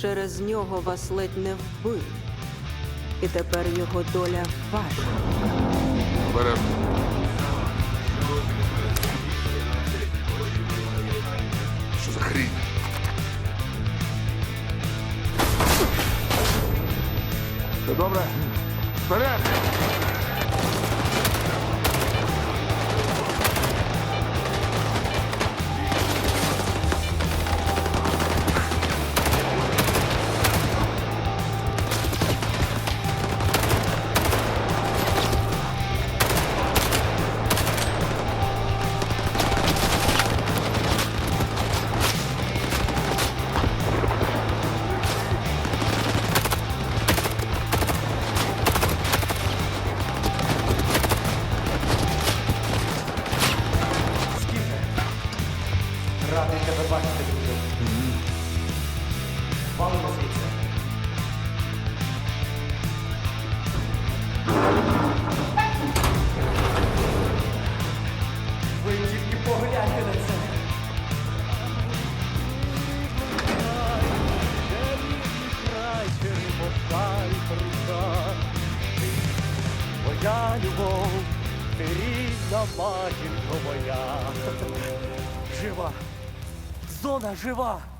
Через нього вас ледь не вбили. І тепер його доля ваша. Беремо. Що за хрінь? Все добре? Вперед! Радий тебе бачити, друже. Валимо звідси. Ви тільки погляньте на це. Моя любов, ти рідна матінко моя. Жива. Зона жива.